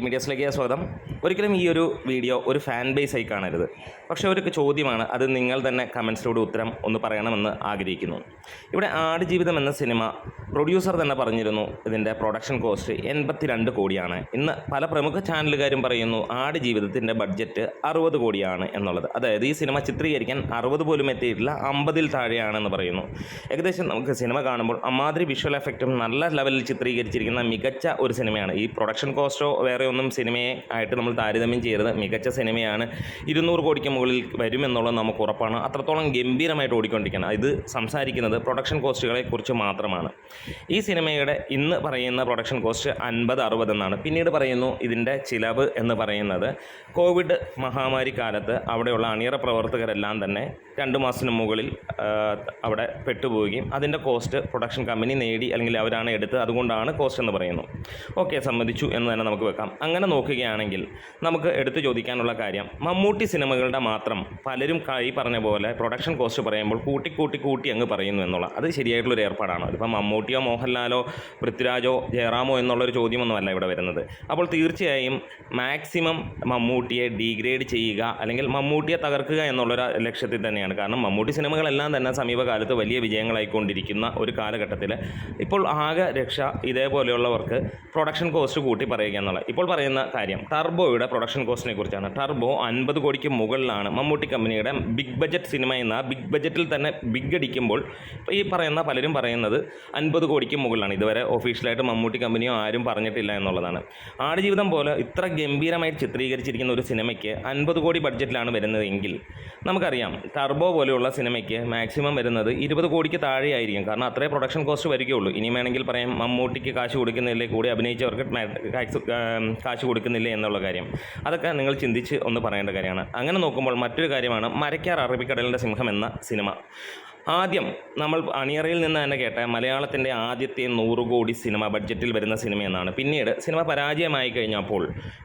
മീഡിയസിലേക്ക് സ്വാഗതം. ഒരിക്കലും ഈ ഒരു വീഡിയോ ഒരു ഫാൻ ബേസ് ആയി കാണരുത്. പക്ഷേ ഒരു ചോദ്യമാണ് അത് നിങ്ങൾ തന്നെ കമൻസിലൂടെ ഉത്തരം ഒന്ന് പറയണമെന്ന് ആഗ്രഹിക്കുന്നു. ഇവിടെ ആടുജീവിതം എന്ന സിനിമ പ്രൊഡ്യൂസർ തന്നെ പറഞ്ഞിരുന്നു ഇതിന്റെ പ്രൊഡക്ഷൻ കോസ്റ്റ് എൺപത്തിരണ്ട് കോടിയാണ്. ഇന്ന് പല പ്രമുഖ ചാനലുകാരും പറയുന്നു ആട് ജീവിതത്തിന്റെ ബഡ്ജറ്റ് അറുപത് കോടിയാണ് എന്നുള്ളത്. അതായത് ഈ സിനിമ ചിത്രീകരിക്കാൻ അറുപത് പോലും എത്തിയിട്ടില്ല അമ്പതിൽ താഴെയാണെന്ന് പറയുന്നു. ഏകദേശം നമുക്ക് സിനിമ കാണുമ്പോൾ അമാതിരി വിഷ്വൽ എഫക്റ്റും നല്ല ലെവലിൽ ചിത്രീകരിച്ചിരിക്കുന്ന മികച്ച ഒരു സിനിമയാണ് ഈ പ്രൊഡക്ഷൻ കോസ്റ്റോ വേറെ ഒന്നും സിനിമയെ ആയിട്ട് നമ്മൾ താരതമ്യം ചെയ്യരുത്. മികച്ച സിനിമയാണ് ഇരുന്നൂറ് കോടിക്ക് മുകളിൽ വരുമെന്നുള്ളത് നമുക്ക് ഉറപ്പാണ്. അത്രത്തോളം ഗംഭീരമായിട്ട് ഓടിക്കൊണ്ടിരിക്കണം ഇത് സംസാരിക്കുന്നത് പ്രൊഡക്ഷൻ കോസ്റ്റുകളെ കുറിച്ച് മാത്രമാണ്. ഈ സിനിമയുടെ ഇന്ന് പറയുന്ന പ്രൊഡക്ഷൻ കോസ്റ്റ് അൻപത് അറുപത് എന്നാണ്. പിന്നീട് പറയുന്നു ഇതിന്റെ ചിലവ് എന്ന് പറയുന്നത് കോവിഡ് മഹാമാരി കാലത്ത് അവിടെയുള്ള അണിയറ പ്രവർത്തകരെല്ലാം തന്നെ രണ്ട് മാസത്തിന് മുകളിൽ അവിടെ പെട്ടുപോവുകയും അതിന്റെ കോസ്റ്റ് പ്രൊഡക്ഷൻ കമ്പനി നേടി അല്ലെങ്കിൽ അവരാണ് എടുത്ത് അതുകൊണ്ടാണ് കോസ്റ്റ് എന്ന് പറയുന്നു. ഓക്കെ സമ്മതിച്ചു എന്ന് തന്നെ നമുക്ക് വെക്കാം. അങ്ങനെ നോക്കുകയാണെങ്കിൽ നമുക്ക് എടുത്തു ചോദിക്കാനുള്ള കാര്യം മമ്മൂട്ടി സിനിമകളുടെ മാത്രം പലരും കൈ പറഞ്ഞ പോലെ പ്രൊഡക്ഷൻ കോസ്റ്റ് പറയുമ്പോൾ കൂട്ടി കൂട്ടി കൂട്ടി അങ്ങ് പറയുന്നു എന്നുള്ള അത് ശരിയായിട്ടുള്ളൊരു ഏർപ്പാടാണ്. അതിപ്പോൾ മമ്മൂട്ടിയോ മോഹൻലാലോ പൃഥ്വിരാജോ ജയറാമോ എന്നുള്ളൊരു ചോദ്യമൊന്നുമല്ല ഇവിടെ വരുന്നത്. അപ്പോൾ തീർച്ചയായും മാക്സിമം മമ്മൂട്ടിയെ ഡീഗ്രേഡ് ചെയ്യുക അല്ലെങ്കിൽ മമ്മൂട്ടിയെ തകർക്കുക എന്നുള്ളൊരു ലക്ഷ്യത്തിൽ തന്നെയാണ്. കാരണം മമ്മൂട്ടി സിനിമകളെല്ലാം തന്നെ സമീപകാലത്ത് വലിയ വിജയങ്ങളായിക്കൊണ്ടിരിക്കുന്ന ഒരു കാലഘട്ടത്തിൽ ഇപ്പോൾ ആകെ രക്ഷ ഇതേപോലെയുള്ളവർക്ക് പ്രൊഡക്ഷൻ കോസ്റ്റ് കൂട്ടി പറയുക എന്നുള്ള ഇപ്പോൾ പറയുന്ന കാര്യം ടർബോയുടെ പ്രൊഡക്ഷൻ കോസ്റ്റിനെ കുറിച്ചാണ്. ടർബോ അൻപത് കോടിക്ക് മുകളിലാണ് മമ്മൂട്ടി കമ്പനിയുടെ ബിഗ് ബജറ്റ് സിനിമ എന്ന ബിഗ് ബജറ്റിൽ തന്നെ ബിഗ് അടിക്കുമ്പോൾ ഈ പറയുന്ന പലരും പറയുന്നത് അൻപത് കോടിക്ക് മുകളിലാണ്. ഇതുവരെ ഒഫീഷ്യലായിട്ട് മമ്മൂട്ടി കമ്പനിയോ ആരും പറഞ്ഞിട്ടില്ല എന്നുള്ളതാണ്. ആടുജീവിതം പോലെ ഇത്ര ഗംഭീരമായി ചിത്രീകരിച്ചിരിക്കുന്ന ഒരു സിനിമയ്ക്ക് അൻപത് കോടി ബഡ്ജറ്റിലാണ് വരുന്നതെങ്കിൽ നമുക്കറിയാം ടർബോ പോലെയുള്ള സിനിമയ്ക്ക് മാക്സിമം വരുന്നത് ഇരുപത് കോടിക്ക് താഴെയായിരിക്കും. കാരണം അത്രേ പ്രൊഡക്ഷൻ കോസ്റ്റ് വരികയുള്ളൂ. ഇനി വേണമെങ്കിൽ പറയാം മമ്മൂട്ടിക്ക് കാശ് കൊടുക്കുന്നില്ലേ കൂടി അഭിനയിച്ചവർക്ക് കാശ് കൊടുക്കുന്നില്ലേ എന്നുള്ള കാര്യം. അതൊക്കെ നിങ്ങൾ ചിന്തിച്ച് ഒന്ന് പറയേണ്ട കാര്യമാണ്. അങ്ങനെ നോക്കുമ്പോൾ മറ്റൊരു കാര്യമാണ് മരക്കാർ അറബിക്കടലിന്റെ സിംഹം എന്ന സിനിമ. ആദ്യം നമ്മൾ അണിയറയിൽ നിന്ന് തന്നെ കേട്ട മലയാളത്തിന്റെ ആദ്യത്തെ നൂറ് കോടി സിനിമ ബഡ്ജറ്റിൽ വരുന്ന സിനിമ എന്നാണ്. പിന്നീട് സിനിമ പരാജയമായി കഴിഞ്ഞപ്പോൾ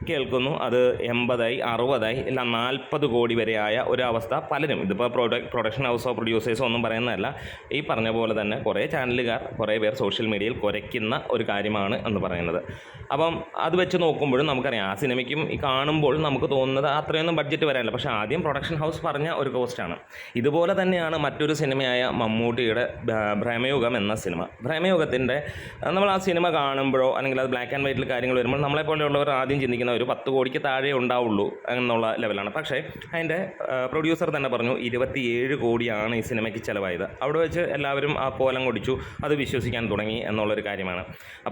കേൾക്കുന്നു അത് എൺപതായി അറുപതായി ഇല്ല നാൽപ്പത് കോടി വരെ ആയ ഒരവസ്ഥ പലരും. ഇതിപ്പോൾ പ്രൊഡക് പ്രൊഡക്ഷൻ ഹൗസോ പ്രൊഡ്യൂസേഴ്സോ ഒന്നും പറയുന്നതല്ല. ഈ പറഞ്ഞ പോലെ തന്നെ കുറേ ചാനലുകാർ കുറേ പേർ സോഷ്യൽ മീഡിയയിൽ കുരയ്ക്കുന്ന ഒരു കാര്യമാണ് എന്ന് പറയുന്നത്. അപ്പം അത് വെച്ച് നോക്കുമ്പോഴും നമുക്കറിയാം ആ സിനിമയ്ക്കും ഈ കാണുമ്പോൾ നമുക്ക് തോന്നുന്നത് അത്രയൊന്നും ബഡ്ജറ്റ് വരാനില്ല. പക്ഷേ ആദ്യം പ്രൊഡക്ഷൻ ഹൗസ് പറഞ്ഞ ഒരു കോസ്റ്റാണ് ഇതുപോലെ തന്നെയാണ് മറ്റൊരു സിനിമയായ മമ്മൂട്ടിയുടെ ഭ- ഭ്രമയുഗം എന്ന സിനിമ. ഭ്രമയുഗത്തിന്റെ നമ്മൾ ആ സിനിമ കാണുമ്പോഴോ അല്ലെങ്കിൽ അത് ബ്ലാക്ക് ആൻഡ് വൈറ്റിൽ കാര്യങ്ങൾ വരുമ്പോൾ നമ്മളെ പോലെയുള്ളവർ ആദ്യം ചിന്തിക്കുന്ന ഒരു പത്ത് കോടിക്ക് താഴെ ഉണ്ടാവുള്ളൂ എന്നുള്ള ലെവലാണ് പക്ഷേ അതിന്റെ പ്രൊഡ്യൂസർ തന്നെ പറഞ്ഞു ഇരുപത്തിയേഴ് കോടിയാണ് ഈ സിനിമയ്ക്ക് ചിലവായത്. അവിടെ വെച്ച് എല്ലാവരും ആ കോലം കൊടിച്ചു അത് വിശ്വസിക്കാൻ തുടങ്ങി എന്നുള്ളൊരു കാര്യമാണ്.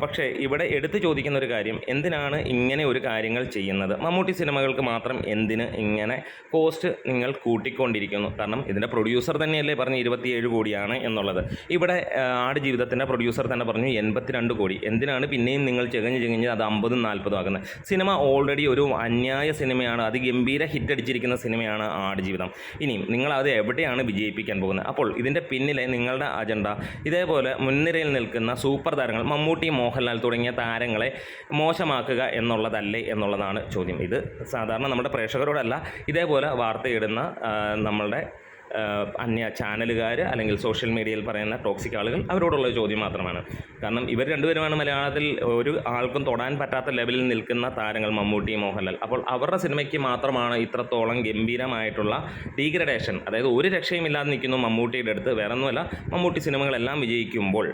പക്ഷേ ഇവിടെ എടുത്തു ചോദിക്കുന്ന ഒരു കാര്യം എന്തിനാണ് ഇങ്ങനെ ഒരു കാര്യങ്ങൾ ചെയ്യുന്നത്? മമ്മൂട്ടി സിനിമകൾക്ക് മാത്രം എന്തിന് ഇങ്ങനെ കോസ്റ്റ് നിങ്ങൾ കൂട്ടിക്കൊണ്ടിരിക്കുന്നു? കാരണം ഇതിന്റെ പ്രൊഡ്യൂസർ തന്നെയല്ലേ പറഞ്ഞു ഇരുപത്തിയേഴ് കോടിയാണ് എന്നുള്ളത്. ഇവിടെ ആട് ആടുജീവിതത്തിന്റെ പ്രൊഡ്യൂസർ തന്നെ പറഞ്ഞു എൺപത്തിരണ്ട് കോടി. എന്തിനാണ് പിന്നെയും നിങ്ങൾ ചെകഞ്ഞ് ചെകഞ്ഞ് അത് അമ്പതും നാൽപ്പതും ആക്കുന്നത്? സിനിമ ഓൾറെഡി ഒരു അന്യായ സിനിമയാണ്. അതിഗംഭീര ഹിറ്റ് അടിച്ചിരിക്കുന്ന സിനിമയാണ് ആട് ജീവിതം. ഇനിയും നിങ്ങൾ അത് എവിടെയാണ് വിജയിപ്പിക്കാൻ പോകുന്നത്? അപ്പോൾ ഇതിന്റെ പിന്നിലെ നിങ്ങളുടെ അജണ്ട ഇതേപോലെ മുൻനിരയിൽ നിൽക്കുന്ന സൂപ്പർ താരങ്ങൾ മമ്മൂട്ടി മോഹൻലാൽ തുടങ്ങിയ താരങ്ങളെ മോശമാക്കുക എന്നുള്ളതല്ലേ എന്നുള്ളതാണ് ചോദ്യം. ഇത് സാധാരണ നമ്മുടെ പ്രേക്ഷകരോടല്ല ഇതേപോലെ വാർത്തയിടുന്ന നമ്മളുടെ അന്യ ചാനലുകാർ അല്ലെങ്കിൽ സോഷ്യൽ മീഡിയയിൽ പറയുന്ന ടോക്സിക് ആളുകൾ അവരോടുള്ള ചോദ്യം മാത്രമാണ്. കാരണം ഇവർ രണ്ടുപേരുമാണ് മലയാളത്തിൽ ഒരു ആൾക്കും തൊടാൻ പറ്റാത്ത ലെവലിൽ നിൽക്കുന്ന താരങ്ങൾ മമ്മൂട്ടി മോഹൻലാൽ. അപ്പോൾ അവരുടെ സിനിമയ്ക്ക് മാത്രമാണ് ഇത്രത്തോളം ഗംഭീരമായിട്ടുള്ള ഡീഗ്രഡേഷൻ അതായത് ഒരു രക്ഷയും ഇല്ലാതെ നിൽക്കുന്നു മമ്മൂട്ടിയുടെ അടുത്ത്. വേറെ ഒന്നുമല്ല മമ്മൂട്ടി സിനിമകളെല്ലാം വിജയിക്കുമ്പോൾ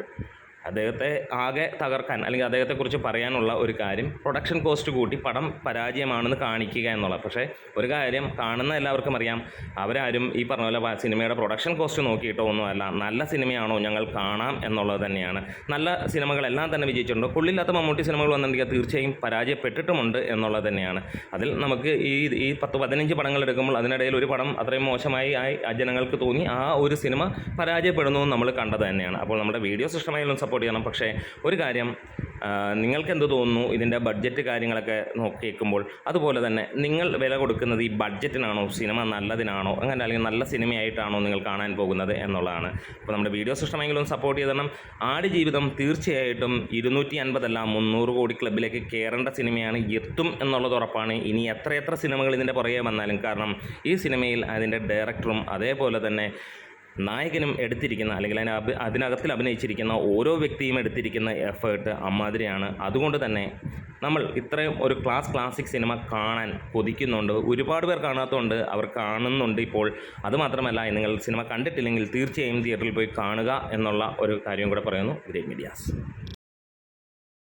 അദ്ദേഹത്തെ ആകെ തകർക്കാൻ അല്ലെങ്കിൽ അദ്ദേഹത്തെക്കുറിച്ച് പറയാനുള്ള ഒരു കാര്യം പ്രൊഡക്ഷൻ കോസ്റ്റ് കൂട്ടി പടം പരാജയമാണെന്ന് കാണിക്കുക എന്നുള്ളത് പക്ഷേ ഒരു കാര്യം കാണുന്ന എല്ലാവർക്കും അറിയാം. അവരാരും ഈ പറഞ്ഞ പോലെ സിനിമയുടെ പ്രൊഡക്ഷൻ കോസ്റ്റ് നോക്കിയിട്ടോ ഒന്നുമല്ല. നല്ല സിനിമയാണോ ഞങ്ങൾ കാണാം എന്നുള്ളത് തന്നെയാണ്. നല്ല സിനിമകളെല്ലാം തന്നെ വിജയിച്ചിട്ടുണ്ട്. കൊള്ളില്ലാത്ത മമ്മൂട്ടി സിനിമകൾ വന്നിട്ടുണ്ടെങ്കിൽ തീർച്ചയായും പരാജയപ്പെട്ടിട്ടുമുണ്ട് എന്നുള്ളത് തന്നെയാണ്. അതിൽ നമുക്ക് ഈ ഈ പത്ത് പതിനഞ്ച് പടങ്ങൾ എടുക്കുമ്പോൾ അതിനിടയിൽ ഒരു പടം അത്രയും മോശമായി ആയി ജനങ്ങൾക്ക് തോന്നി ആ ഒരു സിനിമ പരാജയപ്പെടുന്നു നമ്മൾ കണ്ടത് തന്നെയാണ്. അപ്പോൾ നമ്മുടെ വീഡിയോസ് ഇഷ്ടമായാലും സപ്പോർട്ട് ചെയ്യണം പക്ഷേ ഒരു കാര്യം നിങ്ങൾക്ക് എന്ത് തോന്നുന്നു? ഇതിന്റെ ബഡ്ജറ്റ് കാര്യങ്ങളൊക്കെ നോക്കിയേക്കുമ്പോൾ അതുപോലെ തന്നെ നിങ്ങൾ വില കൊടുക്കുന്നത് ഈ ബഡ്ജറ്റിനാണോ സിനിമ നല്ലതിനാണോ അങ്ങനെ അല്ലെങ്കിൽ നല്ല സിനിമയായിട്ടാണോ നിങ്ങൾ കാണാൻ പോകുന്നത് എന്നുള്ളതാണ്. അപ്പോൾ നമ്മുടെ വീഡിയോസ് ഇഷ്ടമെങ്കിലും സപ്പോർട്ട് ചെയ്തണം ആട് ജീവിതം തീർച്ചയായിട്ടും ഇരുന്നൂറ്റി അൻപതല്ല മുന്നൂറ് കോടി ക്ലബിലേക്ക് കയറേണ്ട സിനിമയാണ് എത്തും എന്നുള്ളത് ഉറപ്പാണ്. ഇനി എത്ര എത്ര സിനിമകൾ ഇതിന്റെ പുറകെ വന്നാലും. കാരണം ഈ സിനിമയിൽ അതിന്റെ ഡയറക്ടറും അതേപോലെ തന്നെ നായകനും എടുത്തിരിക്കുന്ന അല്ലെങ്കിൽ അതിന് അതിനകത്തിൽ അഭിനയിച്ചിരിക്കുന്ന ഓരോ വ്യക്തിയും എടുത്തിരിക്കുന്ന എഫേർട്ട് അമ്മാതിരിയാണ്. അതുകൊണ്ട് തന്നെ നമ്മൾ ഇത്രയും ഒരു ക്ലാസ് ക്ലാസിക് സിനിമ കാണാൻ കൊതിക്കുന്നുണ്ട്. ഒരുപാട് പേർ കാണാത്തതുകൊണ്ട് അവർ കാണുന്നുണ്ട് ഇപ്പോൾ. അതുമാത്രമല്ല നിങ്ങൾ സിനിമ കണ്ടിട്ടില്ലെങ്കിൽ തീർച്ചയായും തിയേറ്ററിൽ പോയി കാണുക എന്നുള്ള ഒരു കാര്യം കൂടെ പറയുന്നു. Great medias.